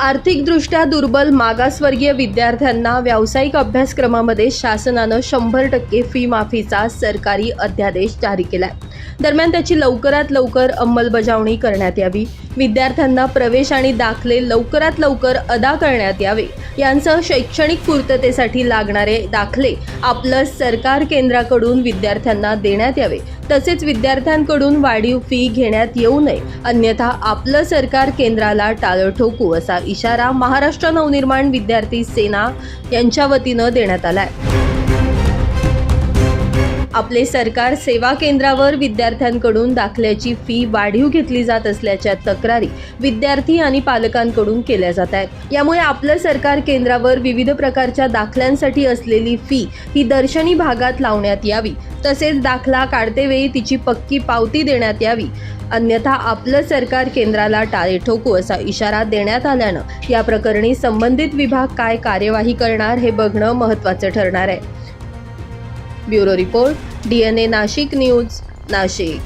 आर्थिकदृष्ट्या दुर्बल मागासवर्गीय विद्यार्थ्यांना व्यावसायिक अभ्यासक्रमामध्ये शासनानं शंभर टक्के फी माफीचा सरकारी अध्यादेश जारी केला दरम्यान त्याची लवकरात लवकर अंमलबजावणी करण्यात यावी. विद्यार्थ्यांना प्रवेश आणि दाखले लवकरात लवकर अदा करण्यात यावे. यांसह शैक्षणिक पूर्ततेसाठी लागणारे दाखले आपलं सरकार केंद्राकडून विद्यार्थ्यांना देण्यात यावे. तसेच विद्यार्थ्यांकडून वाढीव फी घेण्यात येऊ नये. अन्यथा आपलं सरकार केंद्राला टाळं ठोकू असा इशारा महाराष्ट्र नवनिर्माण विद्यार्थी सेना यांच्या वतीनं देण्यात आलाय. आपले सरकार सेवा केंद्रावर विद्यार्थ्यांकडून दाखल्याची फी वाढीव घेतली जात असल्याच्या तक्रारी विद्यार्थी आणि पालकांकडून केल्या जात आहेत. यामुळे आपलं सरकार केंद्रावर विविध प्रकारच्या दाखल्यांसाठी असलेली फी ही दर्शनी भागात लावण्यात यावी. तसेच दाखला काढतेवेळी तिची पक्की पावती देण्यात यावी. अन्यथा आपलं सरकार केंद्राला टाळे ठोकू असा इशारा देण्यात आल्यानं या प्रकरणी संबंधित विभाग काय कार्यवाही करणार हे बघणं महत्त्वाचं ठरणार आहे. Bureau report D N A Nashik news Nashik.